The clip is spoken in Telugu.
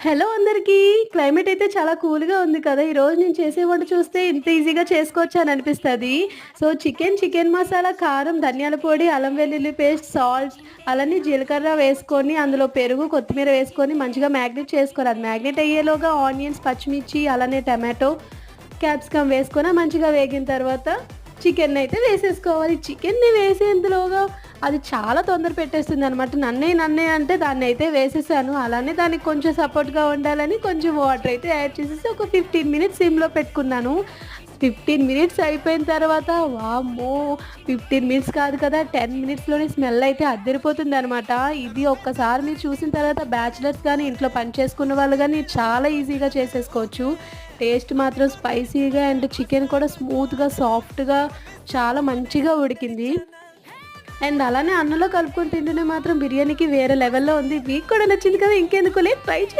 హలో అందరికీ. క్లైమేట్ అయితే చాలా కూల్‌గా ఉంది కదా! ఈరోజు నేను చేసే వంట చూస్తే ఇంత ఈజీగా చేసుకోవచ్చు అని అనిపిస్తుంది సో, చికెన్, చికెన్ మసాలా, కారం, ధనియాల పొడి, అల్లం వెల్లుల్లి పేస్ట్, సాల్ట్ అలానే జీలకర్ర వేసుకొని, అందులో పెరుగు, కొత్తిమీర వేసుకొని మంచిగా మ్యాగ్నేట్ చేసుకోవాలి. అది మ్యాగ్నేట్ అయ్యేలోగా ఆనియన్స్, పచ్చిమిర్చి, అలానే టమాటో, క్యాప్సికమ్ వేసుకొని మంచిగా వేగిన తర్వాత చికెన్నయితే వేసేసుకోవాలి. చికెన్‌ని వేసేంతలోగా అది చాలా తొందర పెట్టేస్తుంది అనమాట నన్నే నన్నే అంటే దాన్నయితే వేసేసాను. అలానే దానికి కొంచెం సపోర్ట్‌గా ఉండాలని కొంచెం వాటర్ అయితే యాడ్ చేసేసి ఒక 15 మినిట్స్ సిమ్‌లో పెట్టుకున్నాను. 15 మినిట్స్ అయిపోయిన తర్వాత వామ్మో! 15 మినిట్స్ కాదు కదా! 10 మినిట్స్‌లోనే స్మెల్ అయితే అద్దిరిపోతుందనమాట. ఇది ఒక్కసారి మీరు చూసిన తర్వాత బ్యాచిలర్స్ కానీ ఇంట్లో పని చేసుకున్న వాళ్ళు కానీ చాలా ఈజీగా చేసేసుకోవచ్చు. టేస్ట్ మాత్రం స్పైసీగా అండ్ చికెన్ కూడా స్మూత్‌గా, సాఫ్ట్‌గా చాలా మంచిగా ఉడికింది. అండ్ అలానే అన్నంలో కలుపుకొని తింటేనే మాత్రం బిర్యానీకి వేరే లెవెల్‌లో ఉంది. మీకు కూడా నచ్చింది కదా! ఇంకెందుకు లేదు ట్రై